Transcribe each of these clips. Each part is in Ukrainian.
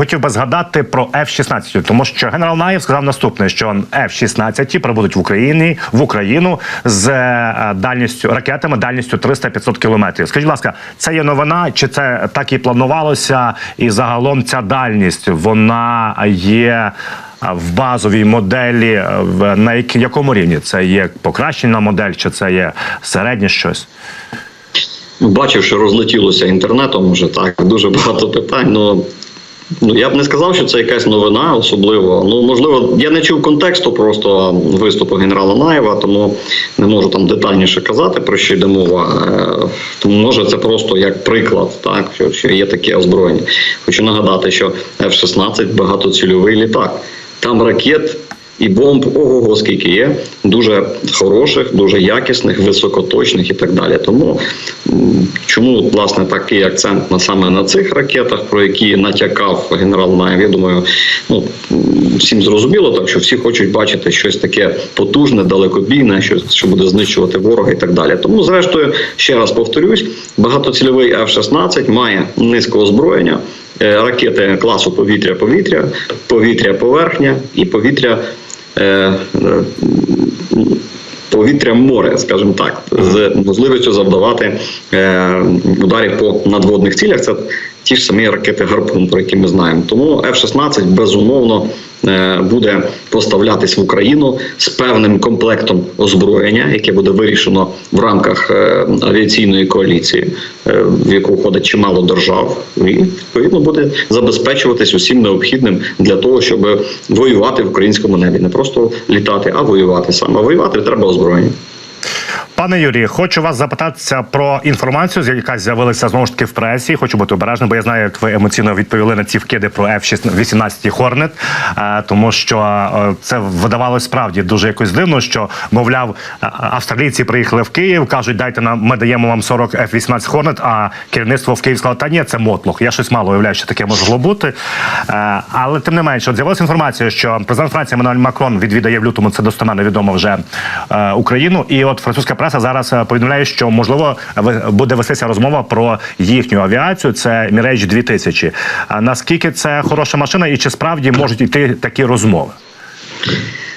хотів би згадати про F-16, тому що генерал Наєв сказав наступне: що F-16 прибудуть в Україні в Україну з е, дальністю ракетами дальністю 300-500 кілометрів. Скажіть, будь ласка, це є новина, чи це так і планувалося? І загалом ця дальність вона є. В базовій моделі е, на якому рівні це є покращена модель, чи це є середнє щось? Бачив, що розлетілося інтернетом вже так. Дуже багато питань. Ну я б не сказав, що це якась новина, особливо. Ну можливо, я не чув контексту просто виступу генерала Наєва, тому не можу там детальніше казати про що йде мова. Е, Тому може це просто як приклад, так що, є таке озброєння. Хочу нагадати, що F-16 багатоцільовий літак. Там ракет і бомб ого скільки є, дуже хороших, дуже якісних, високоточних і так далі. Тому чому власне такий акцент на саме на цих ракетах, про які натякав генерал Наєв, я думаю, ну всім зрозуміло, так що всі хочуть бачити щось таке потужне, далекобійне, щось, що буде знищувати ворога і так далі. Тому, зрештою, ще раз повторюсь, багатоцільовий F-16 має низку озброєння. е, Ракети класу повітря-повітря, повітря-поверхня і повітря повітря море, скажімо так, з можливістю завдавати е, ударів по надводних цілях. Це ті ж самі ракети Гарпун, про які ми знаємо. Тому F-16 безумовно е, буде поставлятись в Україну з певним комплектом озброєння, яке буде вирішено в рамках е, авіаційної коаліції, е, в яку входить чимало держав, і відповідно буде забезпечуватись усім необхідним для того, щоб воювати в українському небі, не просто літати, а воювати саме. Воювати треба озброєння. Пане Юрію, хочу вас запитатися про інформацію, яка з'явилася знову ж таки в пресі. Хочу бути обережним, бо я знаю, як ви емоційно відповіли на ці вкиди про F-18 Hornet, е, тому що е, це видавалось справді дуже якось дивно, що мовляв е, австралійці приїхали в Київ, кажуть, дайте нам, ми даємо вам 40 F-18 Hornet, а керівництво в Київ сказало, та ні, це мотлох. Я щось мало уявляю, що таке могло бути. Але тим не менше, з'явилася інформація, що президент Франції Еммануель Макрон відвідає в лютому. Це достеменно відомо вже Україну. І от французька преса зараз е, повідомляє, що можливо буде вестися розмова про їхню авіацію. Це Міреч 2000. А наскільки це хороша машина, і чи справді можуть йти такі розмови?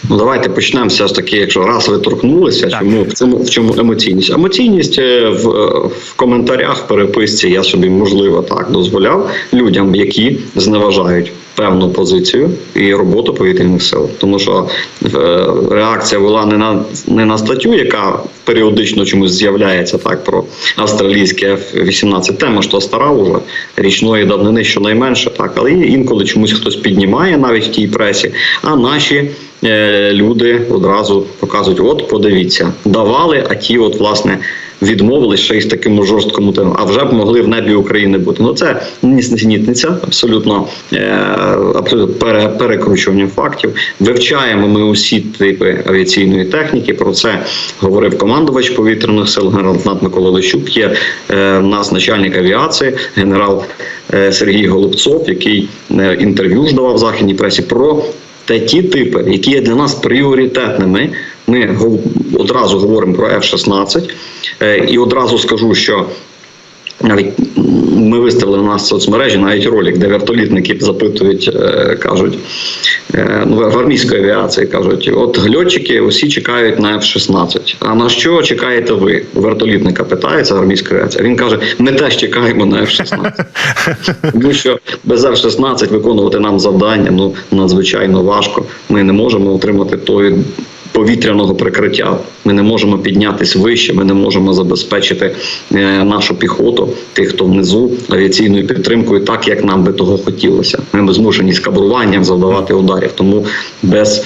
Ну, давайте почнемо все ж таки, якщо раз ви торкнулися, Так. чому в цьому в чому емоційність? Емоційність е, в, е, в коментарях, в переписці я собі можливо так дозволяв людям, які зневажають певну позицію і роботу повітряних сил. Тому що е, реакція була не на не на статтю, яка періодично чомусь з'являється так про австралійське F-18. Тема то стара уже річної давнини, щонайменше, так, але інколи чомусь хтось піднімає навіть в тій пресі, а наші люди одразу показують: от, подивіться, давали, а ті, от, власне. Відмовились ще й з таким жорсткому темом, а вже б могли в небі України бути. Ну це нісенітниця, абсолютно е, абсолютно пере, перекручування фактів. Вивчаємо ми усі типи авіаційної техніки. Про це говорив командувач повітряних сил генерал Нат Микола Лещук. Є е, в нас начальник авіації, генерал е, Сергій Голубцов, який е, інтерв'ю ж давав західній пресі про та ті типи, які є для нас пріоритетними. Ми одразу говоримо про F-16 Е, і одразу скажу, що навіть ми виставили на нас соцмережі навіть ролик, де вертолітники запитують, е, кажуть е, ну, в армійської авіації кажуть: от льотчики усі чекають на F-16. А на що чекаєте ви? Вертолітника питається армійська авіація. Він каже: ми теж чекаємо на F-16. Тому що без F-16 виконувати нам завдання ну надзвичайно важко. Ми не можемо отримати тої. Повітряного прикриття ми не можемо піднятися вище, ми не можемо забезпечити е, нашу піхоту, тих, хто внизу авіаційною підтримкою, так як нам би того хотілося. Ми змушені з кабруванням завдавати ударів. Тому без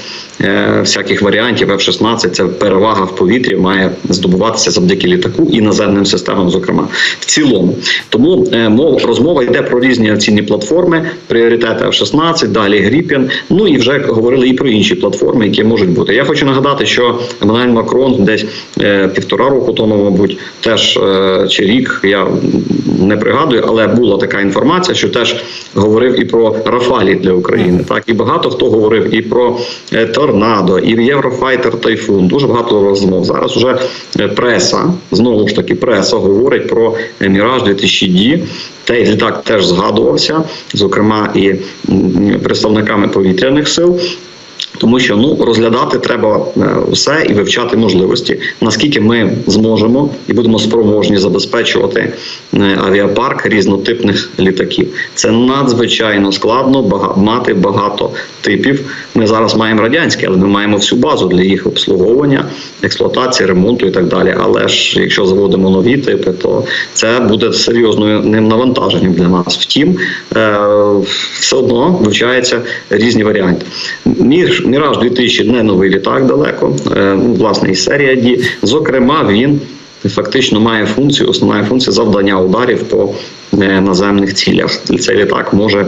всяких варіантів F-16 це перевага в повітрі має здобуватися завдяки літаку і наземним системам, зокрема в цілому. Тому е, розмова йде про різні авіаційні платформи, пріоритети F-16, далі Гріпін. Ну і вже говорили і про інші платформи, які можуть бути. Я хочу нагадати, що Еммануель Макрон десь е, півтора року тому, мабуть, теж е, чи рік я не пригадую, але була така інформація, що теж говорив і про Рафалі для України. Так і багато хто говорив і про е, торнадо, і Єврофайтер Тайфун. Дуже багато розмов. Зараз уже е, преса, знову ж таки, преса говорить про Міраж 2000 d Цей літак теж згадувався, зокрема і представниками повітряних сил. Тому що ну розглядати треба е, все і вивчати можливості, наскільки ми зможемо і будемо спроможні забезпечувати е, авіапарк різнотипних літаків. Це надзвичайно складно мати багато типів. Ми зараз маємо радянські, але ми маємо всю базу для їх обслуговування, експлуатації, ремонту і так далі. Але ж якщо заводимо нові типи, то це буде серйозним навантаженням для нас. Втім, е, все одно вивчаються різні варіанти. Між Міраж 2000 не новий літак далеко. е, ну, Власне, і серія D. Зокрема, він фактично має функцію, основна функція завдання ударів по е, наземних цілях. Цей літак може.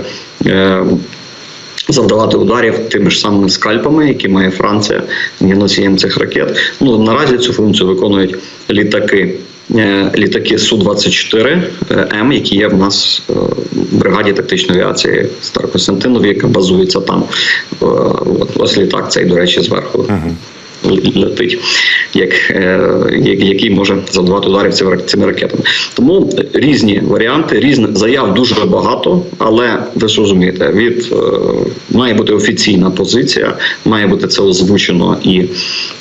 Е, Завдавати ударів тими ж самими скальпами, які має Франція, носієм цих ракет. Ну наразі цю функцію виконують літаки. е, Літаки Су-24 М, які є в нас е, в бригаді тактичної авіації Старокостянтинові, яка базується там. Е, От ось літак цей, до речі, зверху летить, як, е, який може завдавати ударів цими рак- цими ракетами. Тому різні варіанти, різних заяв дуже багато, але ви ж розумієте, від е, має бути офіційна позиція, має бути це озвучено і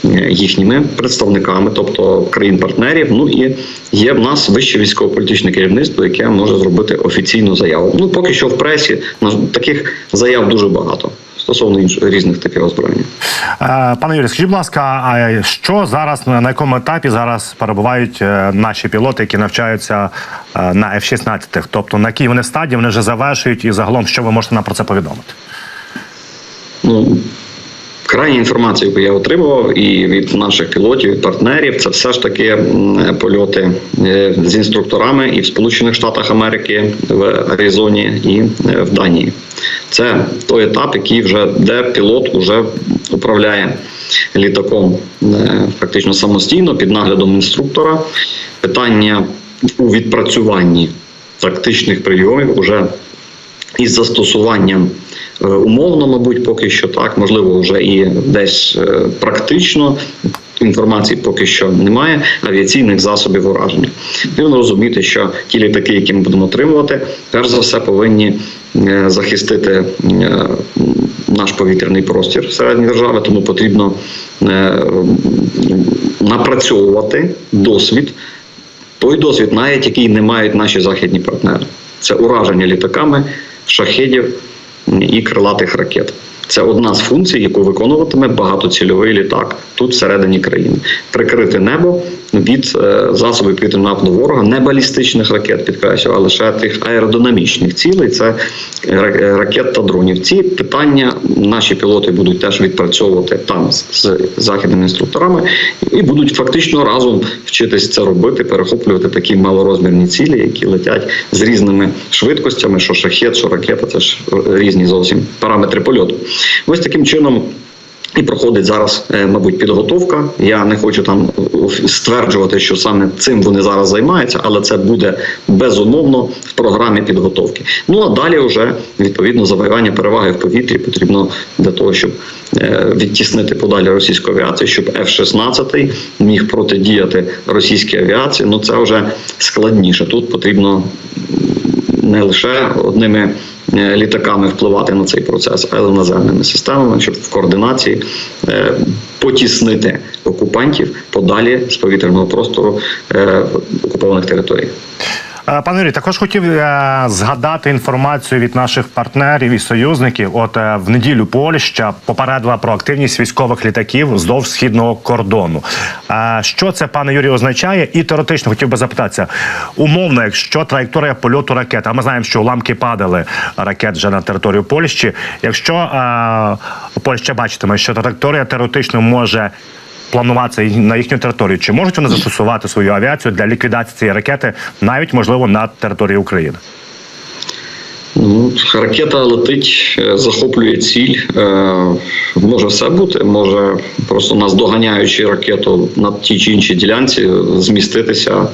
е, їхніми представниками, тобто країн-партнерів. Ну і є в нас вище військово-політичне керівництво, яке може зробити офіційну заяву. Ну поки що в пресі на таких заяв дуже багато стосовно інш- різних типів озброєння. Е, Пане Юрій, скажіть, будь ласка, а що зараз на якому етапі зараз перебувають е, наші пілоти, які навчаються е, на F-16? Тобто на якій вони стадії вони вже завершують, і загалом що ви можете нам про це повідомити? Ну, крайня інформація, яку я отримував, і від наших пілотів, і партнерів, це все ж таки польоти з інструкторами і в Сполучених Штатах Америки, в Аризоні і в Данії. Це той етап, який вже де пілот вже управляє літаком е, фактично самостійно під наглядом інструктора. Питання у відпрацюванні практичних прийомів уже із застосуванням е, умовно, мабуть, поки що так, можливо, вже і десь е, практично. Інформації поки що немає авіаційних засобів ураження. Потрібно розуміти, що ті літаки, які ми будемо отримувати, перш за все повинні е, захистити е, наш повітряний простір всередині держави, тому потрібно е, напрацьовувати досвід той досвід, навіть який не мають наші західні партнери. Це ураження літаками, шахедів і крилатих ракет. Це одна з функцій, яку виконуватиме багатоцільовий літак тут всередині країни. Прикрити небо від е, засобів нападу ворога, не балістичних ракет, підкреслю, а лише тих аеродинамічних цілей. Це е, ракет та дронів. Ці питання наші пілоти будуть теж відпрацьовувати там з західними інструкторами і будуть фактично разом вчитись це робити, перехоплювати такі малорозмірні цілі, які летять з різними швидкостями, що шахет, що ракета, це ж різні зовсім параметри польоту. Ось таким чином. І проходить зараз, е, мабуть, підготовка. Я не хочу там стверджувати, що саме цим вони зараз займаються, але це буде безумовно в програмі підготовки. Ну а далі вже відповідно завоювання переваги в повітрі потрібно для того, щоб е, відтіснити подалі російську авіацію, щоб F-16 міг протидіяти російській авіації. Ну це вже складніше. Тут потрібно не лише одними літаками впливати на цей процес, але наземними системами, щоб в координації е, потіснити окупантів подалі з повітряного простору е, окупованих територій. Е, Пане Юрій, також хотів е, згадати інформацію від наших партнерів і союзників. От е, в неділю Польща попередила про активність військових літаків вздовж східного кордону. Е, що це, пане Юрію, означає? І теоретично хотів би запитатися, умовно, якщо траєкторія польоту ракет, а ми знаємо, що уламки падали ракет вже на територію Польщі. Якщо е, Польща бачитиме, що траєкторія теоретично може плануватися на їхню територію. Чи можуть вони застосувати свою авіацію для ліквідації цієї ракети, навіть можливо на території України? Ну, ракета летить, е, захоплює ціль. Е, Може все бути, може просто нас доганяючи ракету на тій чи іншій ділянці, зміститися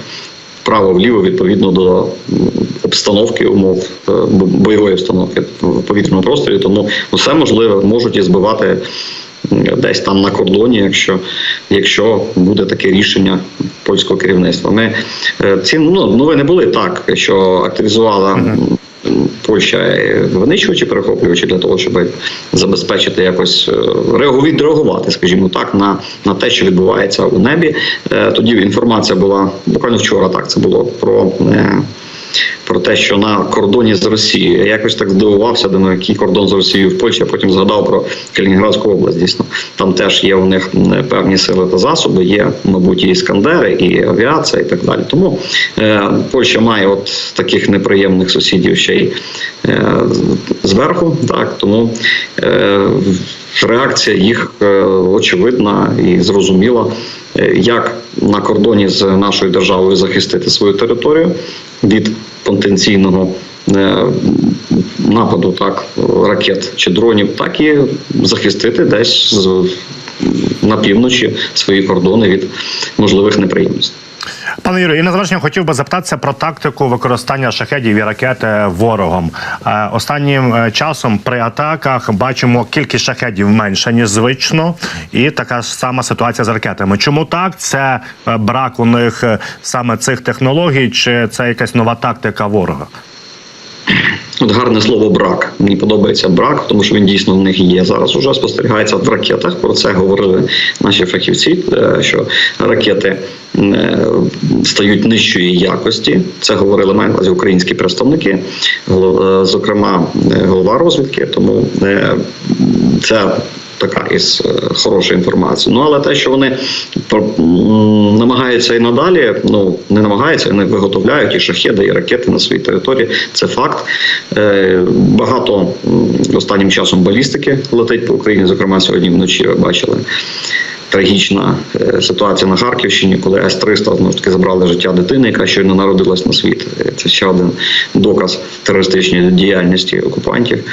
вправо-вліво відповідно до обстановки умов е, бойової обстановки в повітряному просторі. Тому все можливе можуть і збивати десь там на кордоні, якщо, якщо буде таке рішення польського керівництва. Ми ці ну, новини були так, що активізувала. Польща е, винищувачі перехоплювачі для того, щоб забезпечити якось е, відреагувати, скажімо так, на, на те, що відбувається у небі. Е, Тоді інформація була буквально вчора. Так це було про. Е, Про те, що на кордоні з Росією я якось так здивувався, думаю, який кордон з Росією в Польщі. а Потім згадав про Калінінградську область. Дійсно, там теж є у них певні сили та засоби. Є, мабуть, і іскандери, і авіація, і так далі. Тому е, Польща має от таких неприємних сусідів ще й е, зверху. Так тому е, реакція їх е, очевидна і зрозуміла, е, як на кордоні з нашою державою захистити свою територію від потенційного. е, Нападу так ракет чи дронів, так і захистити десь на півночі свої кордони від можливих неприємностей. Пане Юрію, і на завершення хотів би запитатися про тактику використання шахедів і ракет е, ворогом. Е, Останнім е, часом при атаках бачимо кількість шахедів менше ніж звично, і така ж сама ситуація з ракетами. Чому так? Це брак у них саме цих технологій, чи це якась нова тактика ворога? От гарне слово брак. Мені подобається брак, тому що він дійсно в них є. Зараз уже спостерігається в ракетах. Про це говорили наші фахівці, е, що ракети е, стають нижчої якості. Це говорили маю увазі українські представники, е, зокрема голова розвідки. Тому це. Така із хороша інформація. Ну але те, що вони намагаються і надалі, ну не намагаються, вони виготовляють і шахеди, і ракети на своїй території. Це факт. Е, Багато останнім часом балістики летить по Україні. Зокрема, сьогодні вночі ви бачили. Трагічна е, ситуація на Харківщині, коли С-300 знову таки забрали життя дитини, яка щойно народилась на світ. Е, Це ще один доказ терористичної діяльності окупантів.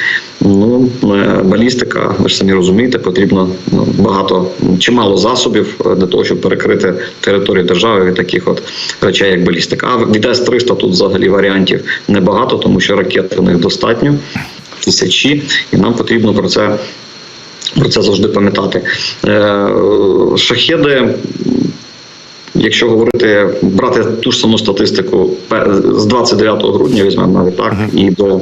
Ну, е, балістика, ви ж самі розумієте, потрібно ну, багато чимало засобів для того, щоб перекрити територію держави від таких от речей, як балістика. А від С-300 тут взагалі варіантів небагато, тому що ракет у них достатньо тисячі, і нам потрібно про це про це завжди пам'ятати. Е, Шахеди, якщо говорити, брати ту ж саму статистику з 29 грудня, візьмемо навіть так, і до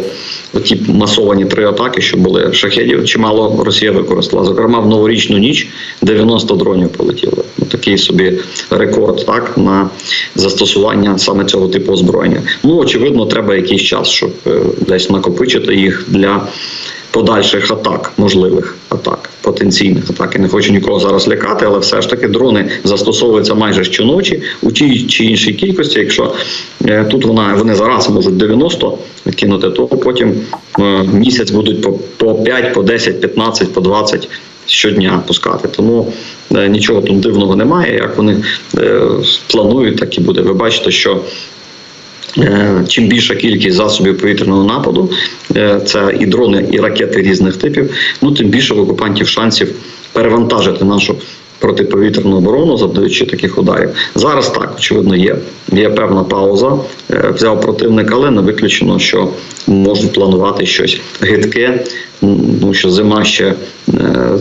ті масовані три атаки, що були шахедів, чимало Росія використала. Зокрема, в новорічну ніч 90 дронів полетіло. Ну, такий собі рекорд так на застосування саме цього типу озброєння. Ну очевидно, треба якийсь час, щоб е, десь накопичити їх для подальших атак, можливих атак, потенційних атак. Я не хочу нікого зараз лякати, але все ж таки дрони застосовуються майже щоночі у тій чи іншій кількості. Якщо е, тут вона вони зараз можуть 90 кинути, то потім е, місяць будуть по, по 5, по 10, 15, по 20 щодня пускати. Тому е, нічого тут дивного немає. Як вони планують, так і буде. Ви бачите, що Чим більша кількість засобів повітряного нападу, е, це і дрони, і ракети різних типів, ну тим більше в окупантів шансів перевантажити нашу протиповітряну оборону, завдаючи таких ударів. Зараз так, очевидно, є. Є певна пауза. Е, Взяв противник, але не виключено, що можуть планувати щось гидке, тому що зима ще е,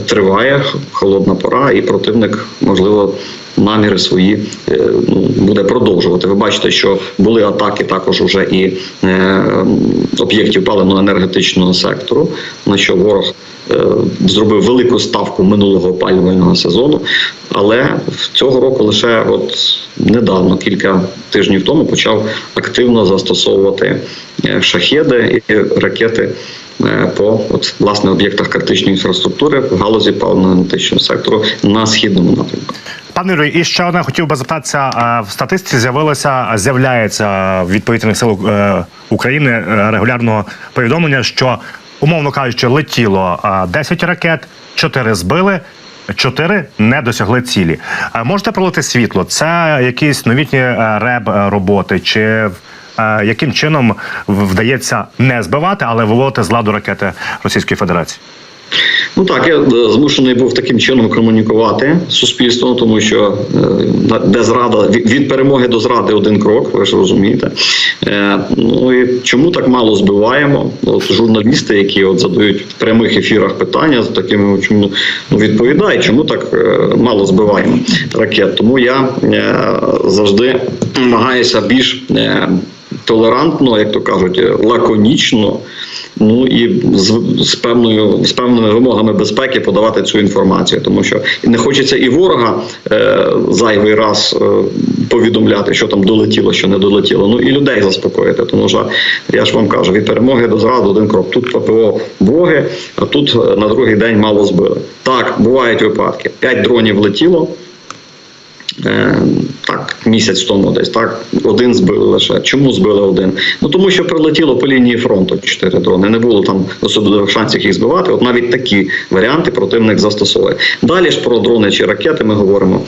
триває, холодна пора, і противник можливо наміри свої е, ну, буде продовжувати. Ви бачите, що були атаки також уже і е, об'єктів паливно-енергетичного сектору, на що ворог е, зробив велику ставку минулого опалювального сезону. Але цього року лише от недавно, кілька тижнів тому, почав активно застосовувати е, шахеди і ракети. Е, По от власне об'єктах критичної інфраструктури в галузі паливно-енергетичного сектору на східному напрямку. Пане Юрію, і ще одне хотів би запитатися. е, В статистиці з'явилося, з'являється від повітряних сил е, України е, регулярного повідомлення, що умовно кажучи, летіло е, 10 ракет, 4 збили. Чотири не досягли цілі. Е, Можете пролити світло? Це якісь новітні е, реб е, роботи, чи е, яким чином вдається не збивати, але виводити з ладу ракети Російської Федерації? Ну так, я е, змушений був таким чином комунікувати з суспільством, тому що е, де зрада від перемоги до зради один крок, ви ж розумієте. Е, Ну і чому так мало збиваємо? От журналісти, які от задають в прямих ефірах питання з такими, чому ну відповідають, чому так е, мало збиваємо ракет. Тому я е, завжди намагаюся більш е, толерантно, як то кажуть, е, лаконічно. Ну і з, з певною з певними вимогами безпеки подавати цю інформацію, тому що не хочеться і ворога е, зайвий раз е, повідомляти, що там долетіло, що не долетіло. Ну і людей заспокоїти. Тому що я ж вам кажу, від перемоги до зради один крок. Тут ППО боги, а тут е, на другий день мало збили. Так, бувають випадки. П'ять дронів летіло. Е, так, місяць тому десь так один збили лише. Чому збили один? Ну тому що прилетіло по лінії фронту чотири дрони. Не було там особливих шансів їх збивати. От навіть такі варіанти противник застосовує. Далі ж про дрони чи ракети ми говоримо.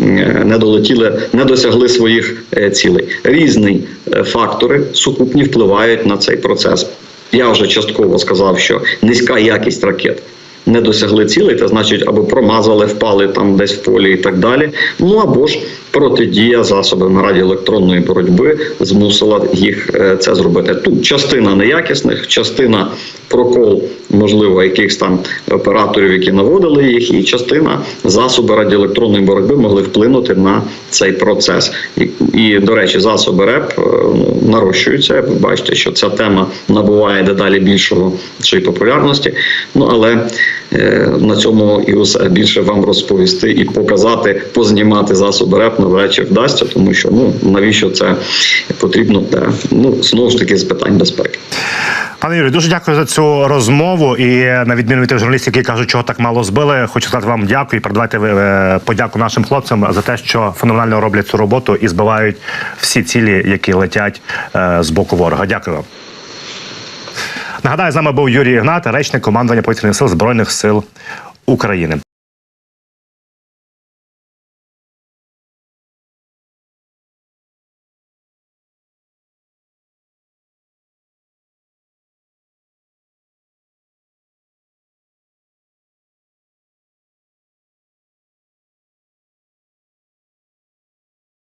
Е, Не долетіли, не досягли своїх е, цілей. Різні фактори сукупні впливають на цей процес. Я вже частково сказав, що низька якість ракет не досягли цілей, це значить або промазали, впали там десь в полі і так далі. Ну або ж протидія засобами радіоелектронної боротьби змусила їх е, це зробити. Тут частина неякісних, частина прокол, можливо, якихось там операторів, які наводили їх, і частина засоби радіоелектронної боротьби могли вплинути на цей процес. І, і до речі, засоби РЕП е, ну, нарощуються. Ви бачите, що ця тема набуває дедалі більшого цієї популярності. Ну але на цьому і усе більше вам розповісти і показати, познімати засоби РЕП навряд вдасться, тому що ну навіщо це потрібно для ну знову ж таки з питань безпеки. Пане Юрію, дуже дякую за цю розмову. І на відміну від тих журналістів, які кажуть, чого так мало збили, хочу сказати вам дякую і передавайте е, подяку нашим хлопцям за те, що феноменально роблять цю роботу і збивають всі цілі, які летять е, з боку ворога. Дякую вам. Нагадаю, з нами був Юрій Ігнат, речник командування повітряних сил збройних сил України.